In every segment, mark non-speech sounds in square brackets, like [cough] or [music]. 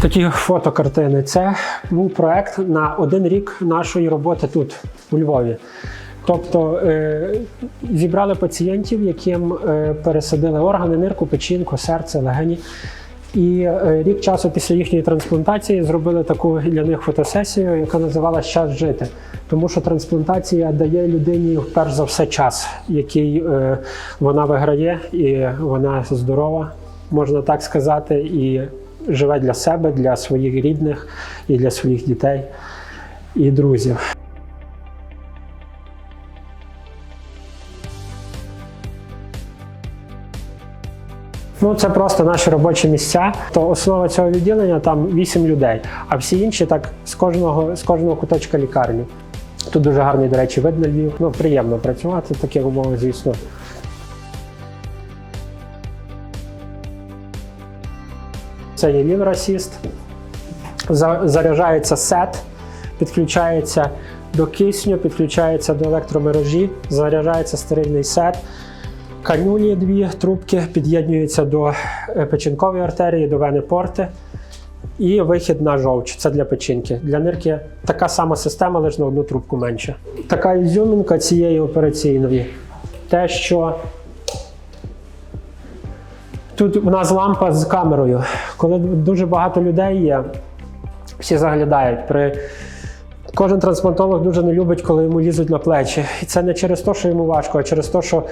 Такі фотокартини. Це був проект на один рік нашої роботи тут, у Львові. Тобто е, зібрали пацієнтів, яким е, пересадили органи, нирку, печінку, серце, легені. І е, рік часу після їхньої трансплантації зробили таку для них фотосесію, яка називалась Час жити. Тому що трансплантація дає людині перш за все час, який вона виграє, і вона здорова, можна так сказати, і живе для себе, для своїх рідних і для своїх дітей і друзів. Ну, це просто наші робочі місця. То основа цього відділення там 8 людей, а всі інші так з кожного, з кожного куточка лікарні. Тут дуже гарний, до речі, вид на Львів. Ну, приємно працювати в таких умовах, звісно. Це є Assist. Заряджається сет, підключається до кисню, підключається до електромережі, заряджається стерильний сет. Канюлі дві трубки під'єднуються до е, печінкової артерії, до вени порти. І вихід на жовч. Це для печінки. Для нирки така сама система, лише на одну трубку менше. Така ізюмінка цієї операційної. Те, що тут у нас лампа з камерою. Коли дуже багато людей є, всі заглядають. При... Кожен трансплантолог дуже не любить, коли йому лізуть на плечі. І це не через те, що йому важко, а через те, що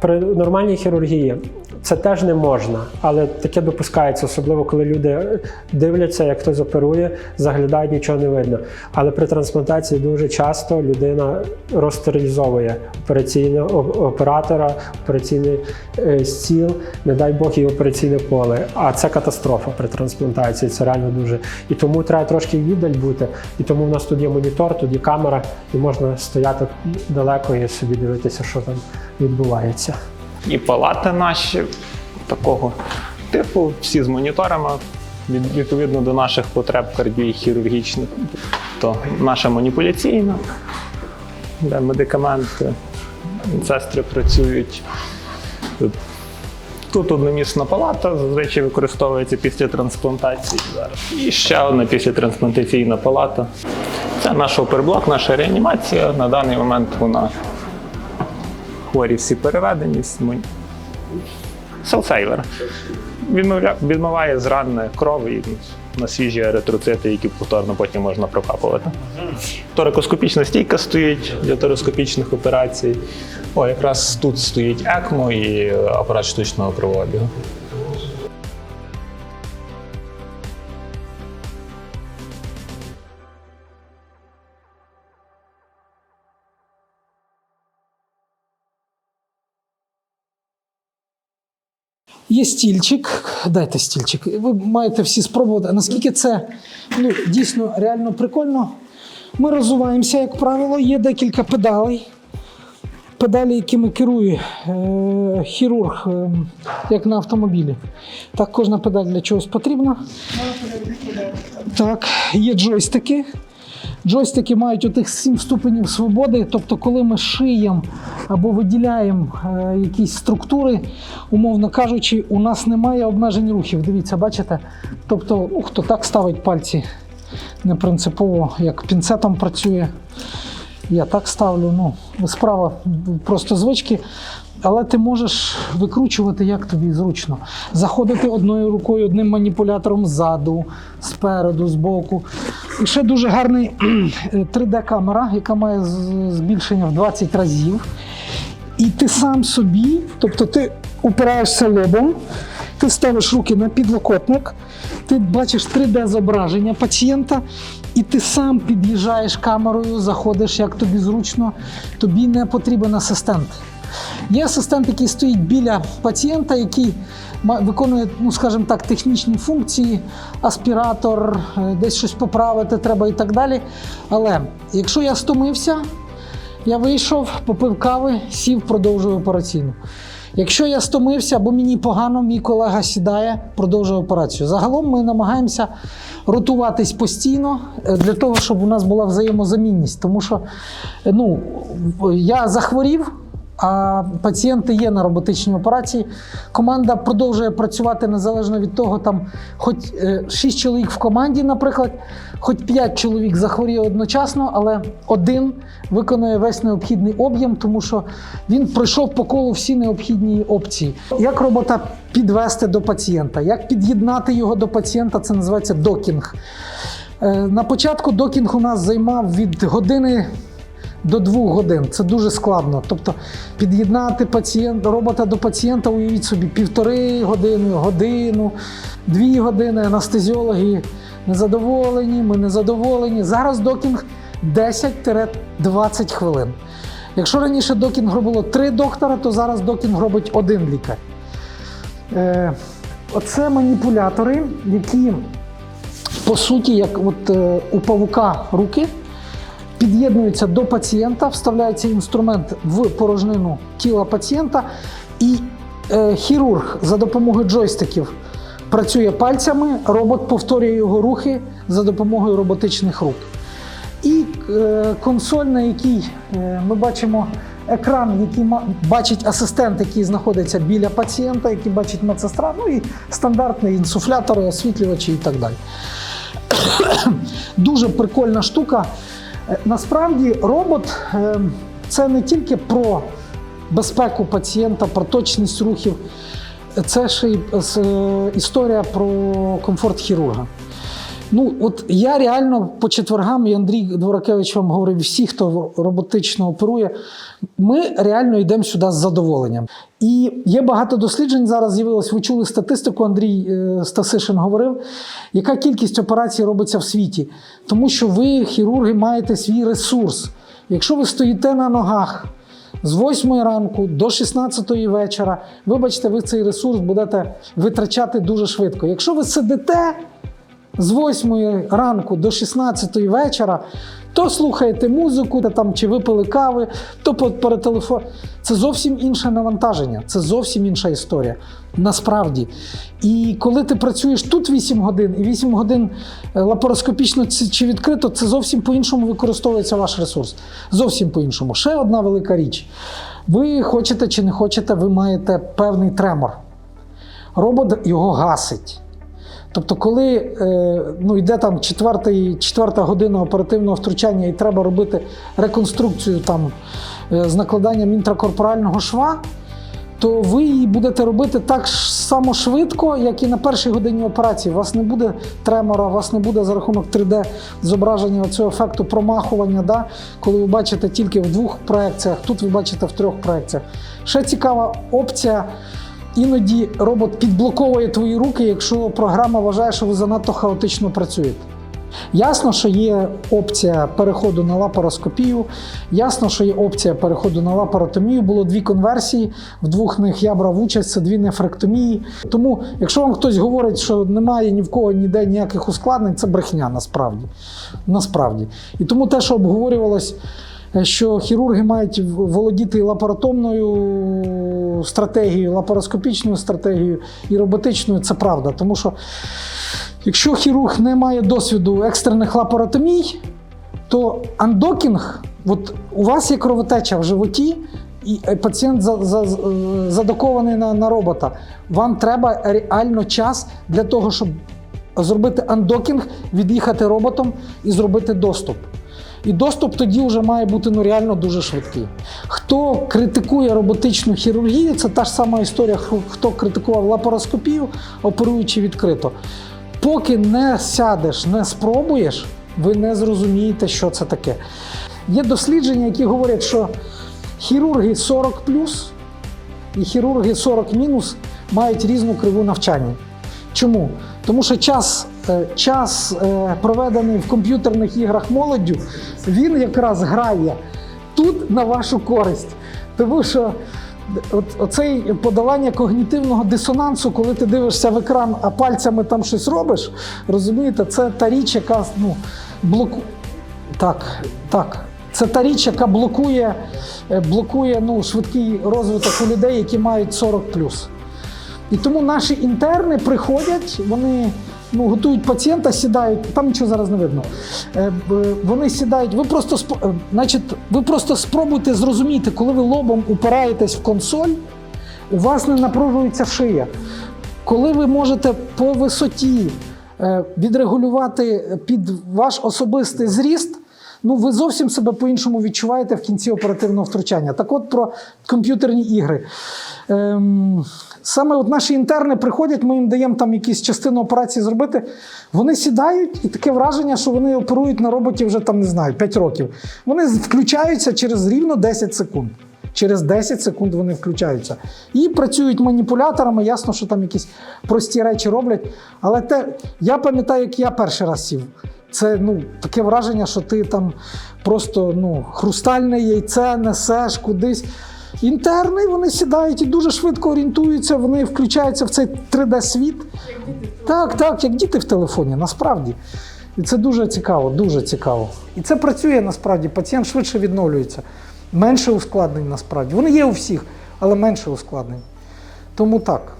при нормальній хірургії це теж не можна, але таке допускається, особливо коли люди дивляться, як хтось оперує, заглядають, нічого не видно. Але при трансплантації дуже часто людина розстерилізовує операційного оператора, операційний е, стіл, не дай Бог і операційне поле. А це катастрофа при трансплантації. Це реально дуже. І тому треба трошки віддаль бути. І тому в нас тут є монітор, тут є камера, і можна стояти далеко і собі дивитися, що там відбувається. І палати наші такого типу, всі з моніторами, від- відповідно до наших потреб кардіохірургічних. То наша маніпуляційна, де медикаменти, сестри працюють. Тут одномісна палата, зазвичай використовується після трансплантації зараз. І ще одна післятрансплантаційна палата. Це наш оперблок, наша реанімація. На даний момент вона хворі всі переведені. Селсейвер. Відмиває з кров і на свіжі еритроцити, які повторно потім можна прокапувати. Торакоскопічна стійка стоїть для тороскопічних операцій. О, якраз тут стоїть ЕКМО і апарат штучного кровообігу. Є стільчик, дайте стільчик. Ви маєте всі спробувати. Наскільки це ну, дійсно реально прикольно. Ми розвиваємося, як правило, є декілька педалей. Педалі, якими керує е, хірург, е, як на автомобілі. Так, кожна педаль для чогось потрібна. Так, є джойстики. Джойстики мають отих 7 ступенів свободи. Тобто, коли ми шиємо або виділяємо е, якісь структури, умовно кажучи, у нас немає обмежень рухів. Дивіться, бачите? Тобто, ну, хто так ставить пальці не принципово, як пінцетом працює. Я так ставлю. Ну, справа просто звички. Але ти можеш викручувати як тобі зручно. Заходити одною рукою, одним маніпулятором ззаду, спереду, збоку. Ще дуже гарний 3D-камера, яка має збільшення в 20 разів. І ти сам собі, тобто ти упираєшся лобом, ти ставиш руки на підлокотник, ти бачиш 3D-зображення пацієнта, і ти сам під'їжджаєш камерою, заходиш, як тобі зручно, тобі не потрібен асистент. Є асистент, який стоїть біля пацієнта, який виконує, ну скажімо так, технічні функції, аспіратор, е, десь щось поправити треба і так далі. Але якщо я стомився, я вийшов, попив кави, сів, продовжую операційну. Якщо я стомився або мені погано, мій колега сідає, продовжує операцію. Загалом ми намагаємося ротуватись постійно е, для того, щоб у нас була взаємозамінність. Тому що е, ну, я захворів, а пацієнти є на роботичній операції. Команда продовжує працювати незалежно від того, там хоч 6 чоловік в команді, наприклад, хоч 5 чоловік захворіє одночасно, але один виконує весь необхідний об'єм, тому що він пройшов по колу всі необхідні опції. Як робота підвести до пацієнта, як під'єднати його до пацієнта, це називається докінг. Е, На початку докінг у нас займав від години до двох годин. Це дуже складно. Тобто під'єднати пацієнт, робота до пацієнта, уявіть собі, півтори години, годину, дві години. Анестезіологи незадоволені, ми незадоволені. Зараз докінг 10-20 хвилин. Якщо раніше докінг робило три доктора, то зараз докінг робить один лікар. Е, оце маніпулятори, які по суті, як от е, у павука руки, під'єднуються до пацієнта, вставляється інструмент в порожнину тіла пацієнта, і е, хірург за допомогою джойстиків працює пальцями, робот повторює його рухи за допомогою роботичних рук. І е, консоль, на якій е, ми бачимо екран, який бачить асистент, який знаходиться біля пацієнта, який бачить медсестра, ну і стандартні інсуфлятори, освітлювачі і так далі. [clears throat] Дуже прикольна штука. Е, Насправді, робот е, це не тільки про безпеку пацієнта, про точність рухів, це ще й е, історія про комфорт хірурга. Ну, от я реально по четвергам, і Андрій Дворакевич вам говорив, всі, хто роботично оперує, ми реально йдемо сюди з задоволенням. І є багато досліджень зараз з'явилось. Ви чули статистику, Андрій е, Стасишин говорив, яка кількість операцій робиться в світі. Тому що ви, хірурги, маєте свій ресурс. Якщо ви стоїте на ногах з 8 ранку до 16 вечора, вибачте, ви цей ресурс будете витрачати дуже швидко. Якщо ви сидите з 8 ранку до 16 вечора, то слухаєте музику, та там чи випили кави, то перетелефон. Це зовсім інше навантаження, це зовсім інша історія. Насправді. І коли ти працюєш тут 8 годин і 8 годин е, лапароскопічно чи відкрито, це зовсім по-іншому використовується ваш ресурс. Зовсім по-іншому. Ще одна велика річ. Ви хочете чи не хочете, ви маєте певний тремор. Робот його гасить. Тобто, коли е, ну, йде там четверта година оперативного втручання і треба робити реконструкцію там, е, з накладанням інтракорпорального шва, то ви її будете робити так само швидко, як і на першій годині операції. У вас не буде тремора, у вас не буде за рахунок 3D зображення цього ефекту промахування, да? коли ви бачите тільки в двох проекціях, тут ви бачите в трьох проекціях. Ще цікава опція. Іноді робот підблоковує твої руки, якщо програма вважає, що ви занадто хаотично працюєте. Ясно, що є опція переходу на лапароскопію, ясно, що є опція переходу на лапаротомію. Було дві конверсії, в двох них я брав участь, це дві нефректомії. Тому, якщо вам хтось говорить, що немає ні в кого ніде ніяких ускладнень, це брехня насправді. насправді. І тому те, що обговорювалось, що хірурги мають володіти лапаротомною стратегією, лапароскопічною стратегією і роботичною, це правда. Тому що якщо хірург не має досвіду екстрених лапаротомій, то андокінг, от у вас є кровотеча в животі, і е, пацієнт е, задокований на, на робота. Вам треба реально час для того, щоб зробити андокінг, від'їхати роботом і зробити доступ. І доступ тоді вже має бути ну, реально дуже швидкий. Хто критикує роботичну хірургію, це та ж сама історія, хто- критикував лапароскопію, оперуючи відкрито. Поки не сядеш, не спробуєш, ви не зрозумієте, що це таке. Є дослідження, які говорять, що хірурги 40 і хірурги 40 мінус мають різну криву навчання. Чому? Тому що час, час е, проведений в комп'ютерних іграх молоддю, він якраз грає тут на вашу користь. Тому що от, подолання когнітивного дисонансу, коли ти дивишся в екран, а пальцями там щось робиш, розумієте, це та річ, яка ну, блоку... Так, так. Це та річ, яка блокує, е, блокує ну, швидкий розвиток у людей, які мають 40 І тому наші інтерни приходять, вони ну, готують пацієнта, сідають, там нічого зараз не видно. Е, Вони сідають, ви просто, е, значить, ви просто спробуйте зрозуміти, коли ви лобом упираєтесь в консоль, у вас не напружується шия. Коли ви можете по висоті е, відрегулювати під ваш особистий зріст, ну ви зовсім себе по-іншому відчуваєте в кінці оперативного втручання. Так от про комп'ютерні ігри. Ем, саме от наші інтерни приходять, ми їм даємо там якісь частину операції зробити. Вони сідають, і таке враження, що вони оперують на роботі вже там не знаю 5 років. Вони включаються через рівно 10 секунд. Через 10 секунд вони включаються. І працюють маніпуляторами, ясно, що там якісь прості речі роблять. Але те, я пам'ятаю, як я перший раз сів. Це ну, таке враження, що ти там просто ну, хрустальне яйце несеш кудись. Інтерни вони сідають і дуже швидко орієнтуються, вони включаються в цей 3D-світ. Так, так, як діти в телефоні, насправді. І це дуже цікаво, дуже цікаво. І це працює насправді. Пацієнт швидше відновлюється. Менше ускладнень насправді. Вони є у всіх, але менше ускладнень. Тому так.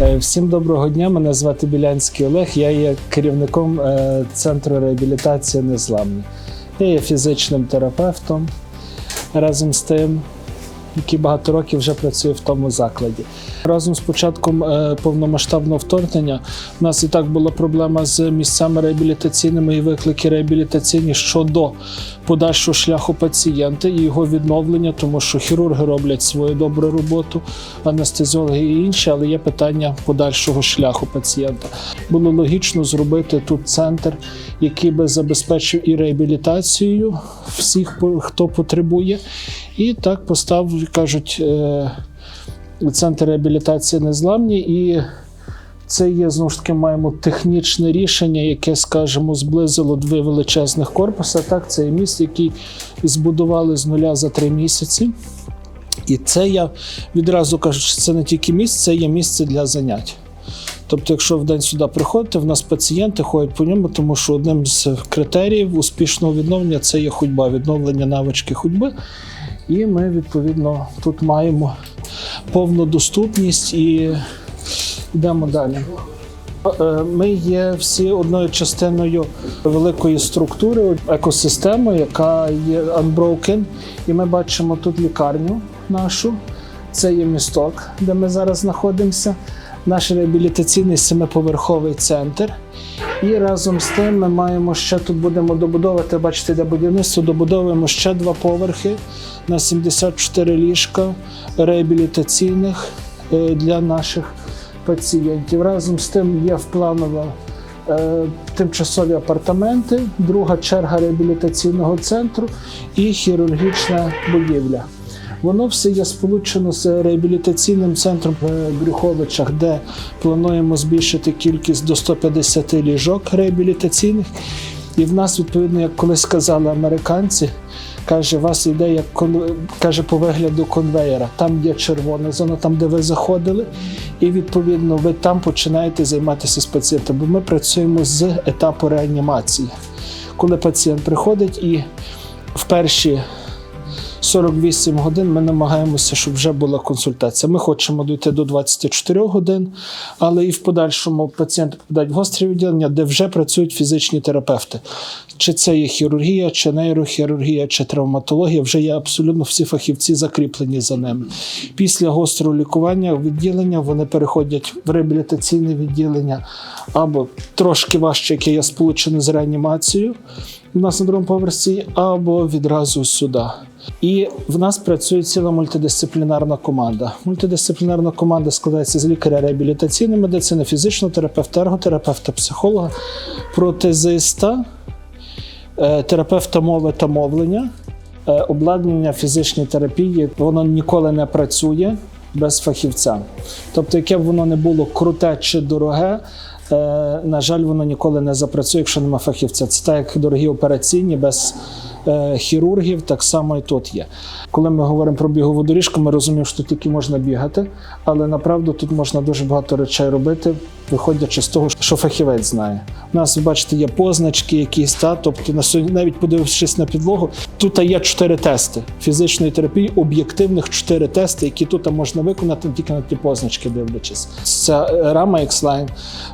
Е, Всім доброго дня. Мене звати Білянський Олег. Я є керівником е, центру реабілітації Незламні. Я є фізичним терапевтом разом з тим, який багато років вже працює в тому закладі. Разом з початком е, повномасштабного вторгнення у нас і так була проблема з місцями реабілітаційними і виклики реабілітаційні щодо подальшого шляху пацієнта і його відновлення, тому що хірурги роблять свою добру роботу, анестезіологи і інші, але є питання подальшого шляху пацієнта. Було логічно зробити тут центр, який би забезпечив і реабілітацію всіх, хто потребує, і так постав, кажуть. е, Центр реабілітації незламні, і це є знову ж таки маємо технічне рішення, яке, скажімо, зблизило дві величезних корпуси. Так, це є міст, який збудували з нуля за три місяці. І це я відразу кажу, що це не тільки місце, це є місце для занять. Тобто, якщо в день сюди приходите, в нас пацієнти ходять по ньому, тому що одним з критеріїв успішного відновлення це є ходьба, відновлення навички ходьби. І ми, відповідно, тут маємо повну доступність і йдемо далі. Е, Ми є всі одною частиною великої структури, екосистеми, яка є Unbroken. І ми бачимо тут лікарню нашу. Це є місток, де ми зараз знаходимося. Наш реабілітаційний семиповерховий центр. І разом з тим ми маємо ще тут будемо добудовувати, бачите, де будівництво, добудовуємо ще два поверхи на 74 ліжка реабілітаційних е, для наших пацієнтів. Разом з тим є в планово е, тимчасові апартаменти, друга черга реабілітаційного центру і хірургічна будівля. Воно все є сполучено з реабілітаційним центром в Брюховичах, де плануємо збільшити кількість до 150 ліжок реабілітаційних. І в нас, відповідно, як колись сказали американці, каже, у вас йде як каже по вигляду конвейера. Там є червона зона, там де ви заходили, і відповідно ви там починаєте займатися з пацієнтом. Бо ми працюємо з етапу реанімації. Коли пацієнт приходить і в перші 48 годин ми намагаємося, щоб вже була консультація. Ми хочемо дійти до 24 годин, але і в подальшому пацієнти попадають в гострі відділення, де вже працюють фізичні терапевти. Чи це є хірургія, чи нейрохірургія, чи травматологія, вже є абсолютно всі фахівці закріплені за ними. Після гострого лікування відділення вони переходять в реабілітаційне відділення або трошки важче, яке є сполучене з реанімацією на другому поверсі, або відразу сюди. І в нас працює ціла мультидисциплінарна команда. Мультидисциплінарна команда складається з лікаря реабілітаційної медицини, фізичного терапевта, ерготерапевта, психолога, протезиста, е, терапевта мови та мовлення, е, обладнання фізичної терапії. Воно ніколи не працює без фахівця. Тобто, яке б воно не було круте чи дороге. Е, На жаль, воно ніколи не запрацює, якщо нема фахівця. Це так, як дорогі операційні без хірургів, так само і тут є. Коли ми говоримо про бігову доріжку, ми розуміємо, що тільки можна бігати, але направду тут можна дуже багато речей робити, виходячи з того, що фахівець знає. У нас, ви бачите, є позначки якісь, та, тобто на сьогодні, навіть подивившись на підлогу, Тут є чотири тести фізичної терапії, об'єктивних чотири тести, які тут можна виконати тільки на ті позначки, дивлячись. Ця е, рама X-Line,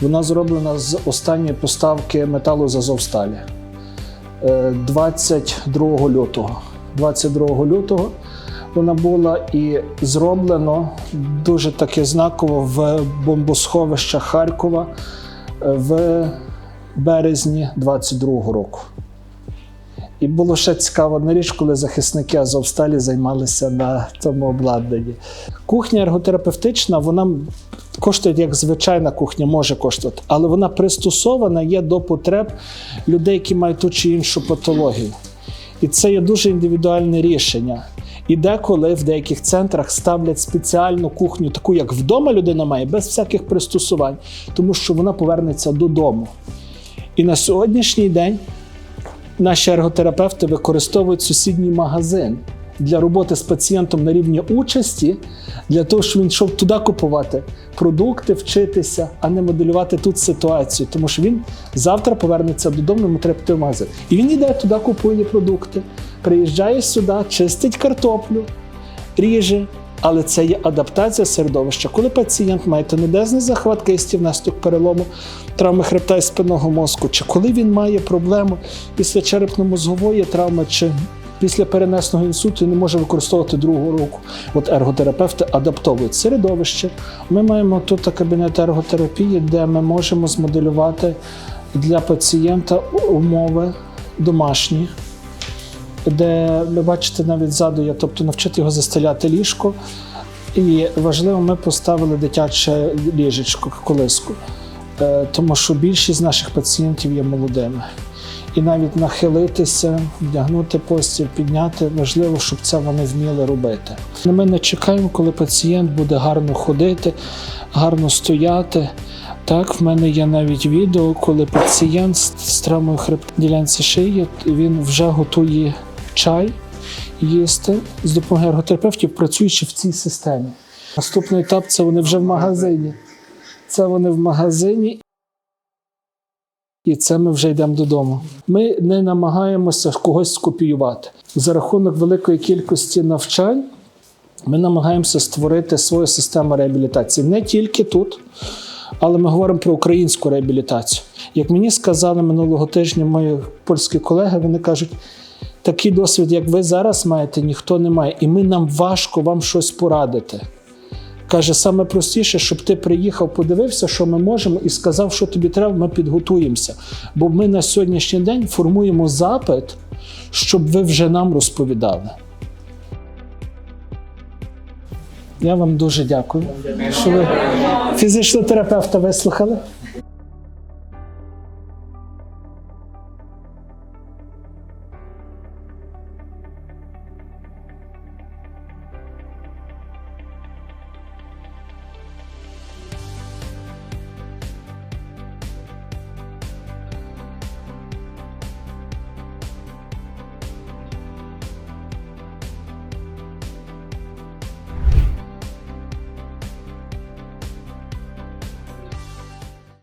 вона зроблена з останньої поставки металу з Азовсталі. Е, 22 лютого. 22 лютого вона була і зроблено дуже таке знаково в бомбосховищах Харкова е, в березні 22 року. І було ще цікаво одна річ, коли захисники Азовсталі займалися на тому обладнанні. Кухня ерготерапевтична, вона коштує як звичайна кухня, може коштувати, але вона пристосована є до потреб людей, які мають ту чи іншу патологію. І це є дуже індивідуальне рішення. І деколи в деяких центрах ставлять спеціальну кухню, таку як вдома людина має, без всяких пристосувань, тому що вона повернеться додому. І на сьогоднішній день наші ерготерапевти використовують сусідній магазин для роботи з пацієнтом на рівні участі, для того, щоб він йшов туди купувати продукти, вчитися, а не моделювати тут ситуацію. Тому що він завтра повернеться додому, йому треба піти в магазин. І він йде туди, купує продукти, приїжджає сюди, чистить картоплю, ріже. Але це є адаптація середовища. Коли пацієнт має тонедезний захват кисті внаслідок перелому, травми хребта і спинного мозку, чи коли він має проблему після черепно-мозгової травми, чи після перенесеного інсульту не може використовувати другу руку. От ерготерапевти адаптовують середовище. Ми маємо тут кабінет ерготерапії, де ми можемо змоделювати для пацієнта умови домашні, де ви бачите навіть ззаду є, тобто навчити його застеляти ліжко. І важливо, ми поставили дитяче ліжечко, колиску, Е, тому що більшість наших пацієнтів є молодими. І навіть нахилитися, вдягнути постіль, підняти важливо, щоб це вони вміли робити. Ми не чекаємо, коли пацієнт буде гарно ходити, гарно стояти. Так, в мене є навіть відео, коли пацієнт з травмою хребта ділянці шиї, він вже готує чай їсти з допомогою ерготерапевтів, працюючи в цій системі. Наступний етап це вони вже в магазині. Це вони в магазині. І це ми вже йдемо додому. Ми не намагаємося когось скопіювати. За рахунок великої кількості навчань ми намагаємося створити свою систему реабілітації не тільки тут, але ми говоримо про українську реабілітацію. Як мені сказали минулого тижня мої польські колеги, вони кажуть, такий досвід, як ви зараз маєте, ніхто не має, і ми нам важко вам щось порадити. Каже, саме простіше, щоб ти приїхав, подивився, що ми можемо, і сказав, що тобі треба, ми підготуємося. Бо ми на сьогоднішній день формуємо запит, щоб ви вже нам розповідали. Я вам дуже дякую, що ви фізичного терапевта вислухали.